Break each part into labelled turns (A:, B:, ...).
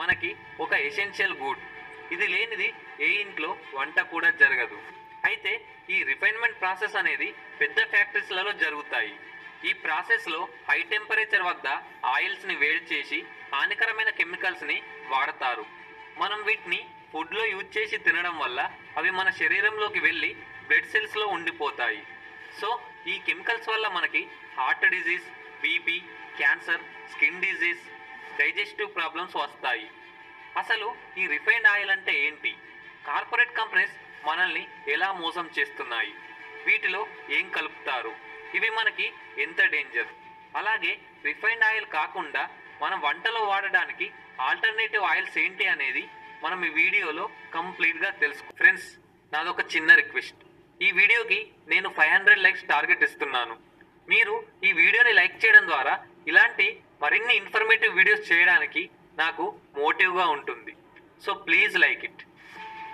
A: మనకి ఒక essential good ఇది లేనిది ఏ ఇంట్లో వంట కూడా జరగదు. అయితే ఈ రిఫైన్మెంట్ ప్రాసెస్ అనేది పెద్ద ఫ్యాక్టరీస్లలో జరుగుతాయి. ఈ ప్రాసెస్లో హై టెంపరేచర్ వద్ద ఆయిల్స్ని వేడి చేసి హానికరమైన కెమికల్స్ని వాడతారు. మనం వీటిని ఫుడ్లో యూజ్ చేసి తినడం వల్ల అవి మన శరీరంలోకి వెళ్ళి బ్లడ్ సెల్స్లో ఉండిపోతాయి. సో ఈ కెమికల్స్ వల్ల మనకి heart disease BP cancer skin disease digestive problems వస్తాయి. అసలు ఈ రిఫైన్డ్ ఆయిల్ అంటే ఏంటి? కార్పొరేట్ కంపెనీస్ మనల్ని ఎలా మోసం చేస్తున్నాయి? వీటిలో ఏం కలుపుతారు? ఇవి మనకి ఎంత డేంజర్? అలాగే రిఫైన్డ్ ఆయిల్ కాకుండా మనం వంటలో వాడడానికి ఆల్టర్నేటివ్ ఆయిల్స్ ఏంటి అనేది మనం ఈ వీడియోలో కంప్లీట్గా తెలుసుకో ఫ్రెండ్స్ నాదొక చిన్న రిక్వెస్ట్. ఈ వీడియోకి నేను ఫైవ్ హండ్రెడ్ లైక్స్ టార్గెట్ ఇస్తున్నాను. మీరు ఈ వీడియోని లైక్ చేయడం ద్వారా ఇలాంటి మరిన్ని ఇన్ఫర్మేటివ్ వీడియోస్ చేయడానికి నాకు మోటివ్గా ఉంటుంది. సో ప్లీజ్ లైక్ ఇట్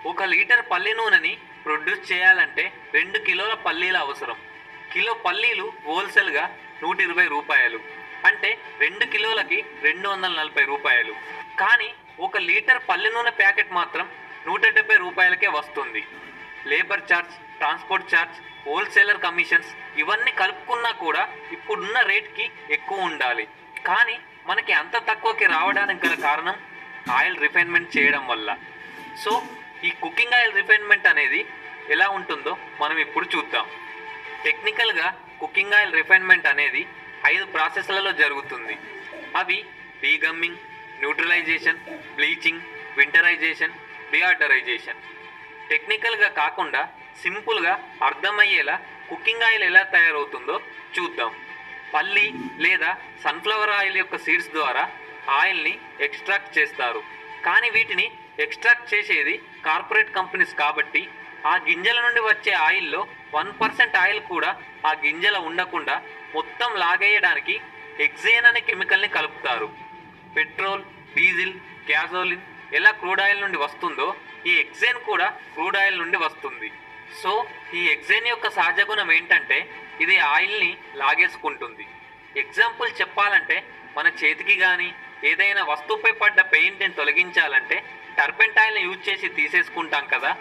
A: ఒక లీటర్ పల్లి నూనెని ప్రొడ్యూస్ చేయాలంటే రెండు కిలోల పల్లీలు అవసరం. కిలో పల్లీలు హోల్సేల్గా నూట ఇరవై రూపాయలు. అంటే రెండు కిలోలకి రెండు వందల నలభై రూపాయలు. కానీ ఒక లీటర్ పల్లి నూనె ప్యాకెట్ మాత్రం నూట డెబ్బై రూపాయలకే వస్తుంది. Labour charge transport charge wholesaler commissions ఇవన్నీ కలుపుకున్నా కూడా ఇప్పుడున్న రేట్కి ఎక్కువ ఉండాలి. కానీ మనకి అంత తక్కువకి రావడానికి గల కారణం ఆయిల్ రిఫైన్మెంట్ చేయడం వల్ల. సో ఈ కుకింగ్ ఆయిల్ రిఫైన్మెంట్ అనేది ఎలా ఉంటుందో మనం ఇప్పుడు చూద్దాం. టెక్నికల్గా కుకింగ్ ఆయిల్ రిఫైన్మెంట్ అనేది ఐదు ప్రాసెస్లలో జరుగుతుంది. అవి డీగమ్మింగ్ న్యూట్రలైజేషన్ బ్లీచింగ్ వింటరైజేషన్ డిఆర్డరైజేషన్ టెక్నికల్గా కాకుండా సింపుల్గా అర్థమయ్యేలా కుకింగ్ ఆయిల్ ఎలా తయారవుతుందో చూద్దాం. పల్లి లేదా సన్ఫ్లవర్ ఆయిల్ యొక్క సీడ్స్ ద్వారా ఆయిల్ని ఎక్స్ట్రాక్ట్ చేస్తారు. కానీ వీటిని ఎక్స్ట్రాక్ట్ చేసేది కార్పొరేట్ కంపెనీస్ కాబట్టి ఆ గింజల నుండి వచ్చే ఆయిల్లో వన్ పర్సెంట్ ఆయిల్ కూడా ఆ గింజల ఉండకుండా మొత్తం లాగేయడానికి ఎగ్జేన్ అనే కెమికల్ని కలుపుతారు. పెట్రోల్ డీజిల్ గ్యాసోలిన్ ఎలా క్రూడ్ ఆయిల్ నుండి వస్తుందో ఈ ఎగ్జేన్ కూడా క్రూడ్ ఆయిల్ నుండి వస్తుంది. సో ఈ ఎగ్జైన్ యొక్క సహజ గుణం ఏంటంటే ఇది ఆయిల్ని లాగేసుకుంటుంది. ఎగ్జాంపుల్ చెప్పాలంటే మన చేతికి కానీ ఏదైనా వస్తువుపై పడ్డ పెయింట్ని తొలగించాలంటే టర్పెంట్ ఆయిల్ని యూజ్ చేసి తీసేసుకుంటాం కదా.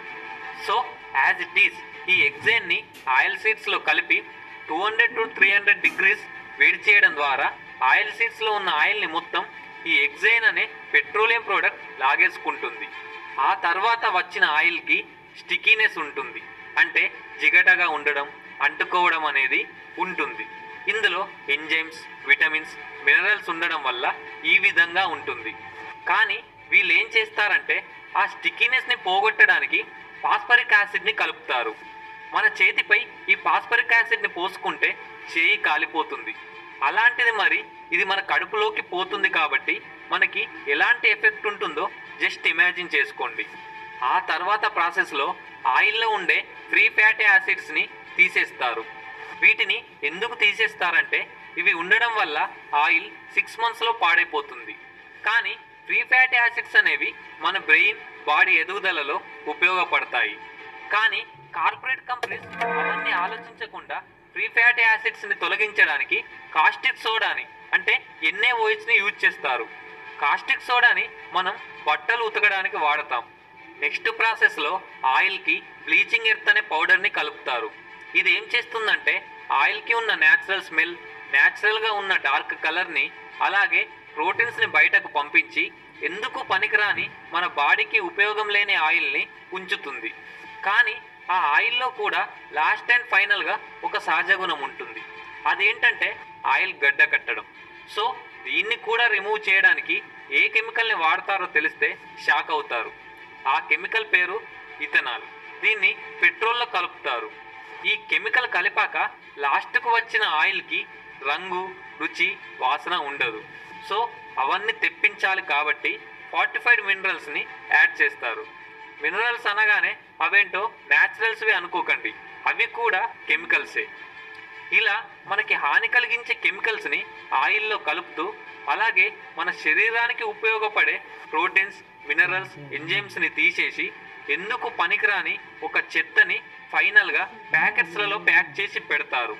A: సో యాజ్ ఇట్ ఈస్ ఈ ఎగ్జైన్ని ఆయిల్ సీడ్స్లో కలిపి two hundred to three hundred degrees వేడి చేయడం ద్వారా ఆయిల్ సీడ్స్లో ఉన్న ఆయిల్ని మొత్తం ఈ ఎగ్జైన్ అనే పెట్రోలియం ప్రోడక్ట్ లాగేసుకుంటుంది. ఆ తర్వాత వచ్చిన ఆయిల్కి స్టికీనెస్ ఉంటుంది. అంటే జిగటగా ఉండడం అంటుకోవడం అనేది ఉంటుంది. ఇందులో ఎంజైమ్స్ విటమిన్స్ మినరల్స్ ఉండడం వల్ల ఈ విధంగా ఉంటుంది. కానీ వీళ్ళు ఏం చేస్తారంటే ఆ స్టిక్కీనెస్ని పోగొట్టడానికి పాస్పరిక్ యాసిడ్ని కలుపుతారు. మన చేతిపై ఈ పాస్పరిక్ యాసిడ్ని పోసుకుంటే చేయి కాలిపోతుంది. అలాంటిది మరి ఇది మన కడుపులోకి పోతుంది కాబట్టి మనకి ఎలాంటి ఎఫెక్ట్ ఉంటుందో జస్ట్ ఇమాజిన్ చేసుకోండి. ఆ తర్వాత ప్రాసెస్లో ఆయిల్లో ఉండే ఫ్రీ ఫ్యాటీ యాసిడ్స్ని తీసేస్తారు. వీటిని ఎందుకు తీసేస్తారంటే ఇవి ఉండడం వల్ల ఆయిల్ సిక్స్ మంత్స్లో పాడైపోతుంది. కానీ ఫ్రీ ఫ్యాటీ యాసిడ్స్ అనేవి మన బ్రెయిన్ బాడీ ఎదుగుదలలో ఉపయోగపడతాయి. కానీ కార్పొరేట్ కంపెనీస్ అవన్నీ ఆలోచించకుండా ఫ్రీ ఫ్యాటీ యాసిడ్స్ని తొలగించడానికి కాస్టిక్ సోడాని అంటే ఎన్ఏఓహెచ్ని యూజ్ చేస్తారు. కాస్టిక్ సోడాని మనం బట్టలు ఉతకడానికి వాడతాం. నెక్స్ట్ ప్రాసెస్లో ఆయిల్కి బ్లీచింగ్ ఎర్త్ అనే పౌడర్ని కలుపుతారు. ఇది ఏం చేస్తుందంటే ఆయిల్కి ఉన్న న్యాచురల్ స్మెల్ న్యాచురల్గా ఉన్న డార్క్ కలర్ని అలాగే ప్రోటీన్స్ని బయటకు పంపించి ఎందుకు పనికిరాని మన బాడీకి ఉపయోగం లేని ఆయిల్ని ఉంచుతుంది. కానీ ఆ ఆయిల్లో కూడా లాస్ట్ అండ్ ఫైనల్గా ఒక సహజ గుణం ఉంటుంది. అదేంటంటే ఆయిల్ గడ్డ కట్టడం. సో దీన్ని కూడా రిమూవ్ చేయడానికి ఏ కెమికల్ని వాడతారో తెలిస్తే షాక్ అవుతారు. ఆ కెమికల్ పేరు ఇథనాల్. దీన్ని పెట్రోల్లో కలుపుతారు. ఈ కెమికల్ కలిపాక లాస్ట్కు వచ్చిన ఆయిల్కి రంగు రుచి వాసన ఉండదు. సో అవన్నీ తెప్పించాలి కాబట్టి ఫార్టిఫైడ్ మినరల్స్ని యాడ్ చేస్తారు. మినరల్స్ అనగానే అవేంటో న్యాచురల్స్వి అనుకోకండి. అవి కూడా కెమికల్సే. ఇలా మనకి హాని కలిగించే కెమికల్స్ని ఆయిల్లో కలుపుతూ అలాగే మన శరీరానికి ఉపయోగపడే ప్రోటీన్స్ మినరల్స్ ఎంజైమ్స్ని తీసేసి ఎందుకు పనికిరాని ఒక చెత్తని ఫైనల్గా ప్యాకెట్స్లలో ప్యాక్ చేసి పెడతారు.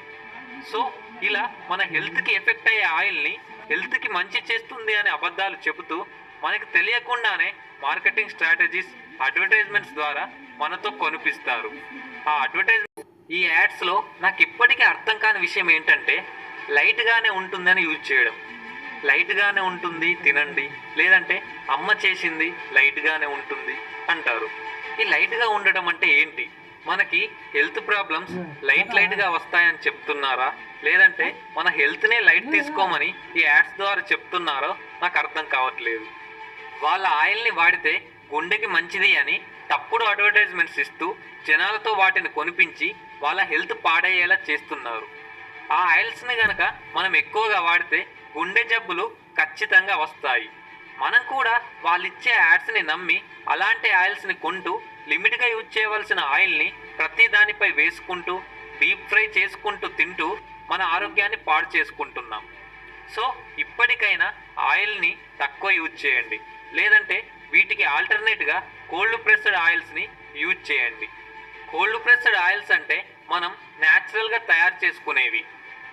A: సో ఇలా మన హెల్త్కి ఎఫెక్ట్ అయ్యే ఆయిల్ని హెల్త్కి మంచి చేస్తుంది అనే అబద్ధాలు చెబుతూ మనకు తెలియకుండానే మార్కెటింగ్ స్ట్రాటజీస్ అడ్వర్టైజ్మెంట్స్ ద్వారా మనతో కొనిపిస్తారు. ఆ అడ్వర్టైజ్మెంట్ ఈ యాడ్స్లో నాకు ఇప్పటికీ అర్థం కాని విషయం ఏంటంటే లైట్గానే ఉంటుందని యూజ్ చేయడం. లైట్గానే ఉంటుంది తినండి. లేదంటే అమ్మ చేసింది లైట్గానే ఉంటుంది అంటారు. ఈ లైట్గా ఉండడం అంటే ఏంటి? మనకి హెల్త్ ప్రాబ్లమ్స్ లైట్ లైట్గా వస్తాయని చెప్తున్నారా? లేదంటే మన హెల్త్నే లైట్ తీసుకోమని ఈ యాడ్స్ ద్వారా చెప్తున్నారో నాకు అర్థం కావట్లేదు. వాళ్ళ ఆయిల్ని వాడితే గుండెకి మంచిది అని తప్పుడు అడ్వర్టైజ్మెంట్స్ ఇస్తూ జనాలతో వాటిని కొనిపించి వాళ్ళ హెల్త్ పాడయ్యేలా చేస్తున్నారు. ఆ ఆయిల్స్ని గనక మనం ఎక్కువగా వాడితే గుండె జబ్బులు ఖచ్చితంగా వస్తాయి. మనం కూడా వాళ్ళు ఇచ్చే యాడ్స్ని నమ్మి అలాంటి ఆయిల్స్ని కొంటూ లిమిట్గా యూజ్ చేయవలసిన ఆయిల్ని ప్రతి దానిపై వేసుకుంటూ డీప్ ఫ్రై చేసుకుంటూ తింటూ మన ఆరోగ్యాన్ని పాడు చేసుకుంటున్నాం. సో ఇప్పటికైనా ఆయిల్ని తక్కువ యూజ్ చేయండి. లేదంటే వీటికి ఆల్టర్నేట్గా కోల్డ్ ప్రెస్డ్ ఆయిల్స్ని యూజ్ చేయండి. కోల్డ్ ప్రెస్డ్ ఆయిల్స్ అంటే మనం న్యాచురల్గా తయారు చేసుకునేవి.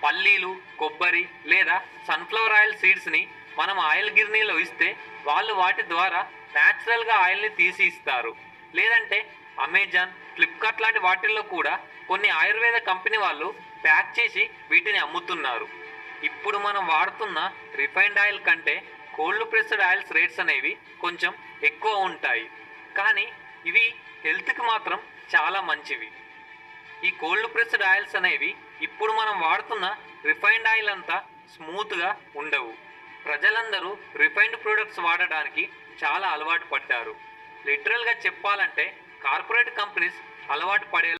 A: పల్లీలు కొబ్బరి లేదా సన్ఫ్లవర్ ఆయిల్ సీడ్స్ని మనం ఆయిల్ గిర్నీలో ఇస్తే వాళ్ళు వాటి ద్వారా న్యాచురల్గా ఆయిల్ని తీసి ఇస్తారు. లేదంటే అమెజాన్ ఫ్లిప్కార్ట్ లాంటి వాటిల్లో కూడా కొన్ని ఆయుర్వేద కంపెనీ వాళ్ళు ప్యాక్ చేసి వీటిని అమ్ముతున్నారు. ఇప్పుడు మనం వాడుతున్న రిఫైన్డ్ ఆయిల్ కంటే కోల్డ్ ప్రెస్డ్ ఆయిల్స్ రేట్స్ అనేవి కొంచెం ఎక్కువ ఉంటాయి. కానీ ఇవి హెల్త్కి మాత్రం చాలా మంచివి. ఈ కోల్డ్ ప్రెస్డ్ ఆయిల్స్ అనేవి ఇప్పుడు మనం వాడుతున్న రిఫైన్డ్ ఆయిల్ అంతా స్మూత్గా ఉండవు. ప్రజలందరూ రిఫైన్డ్ ప్రొడక్ట్స్ వాడడానికి చాలా అలవాటు పడ్డారు. లిటరల్గా చెప్పాలంటే కార్పొరేట్ కంపెనీస్ అలవాటు పడే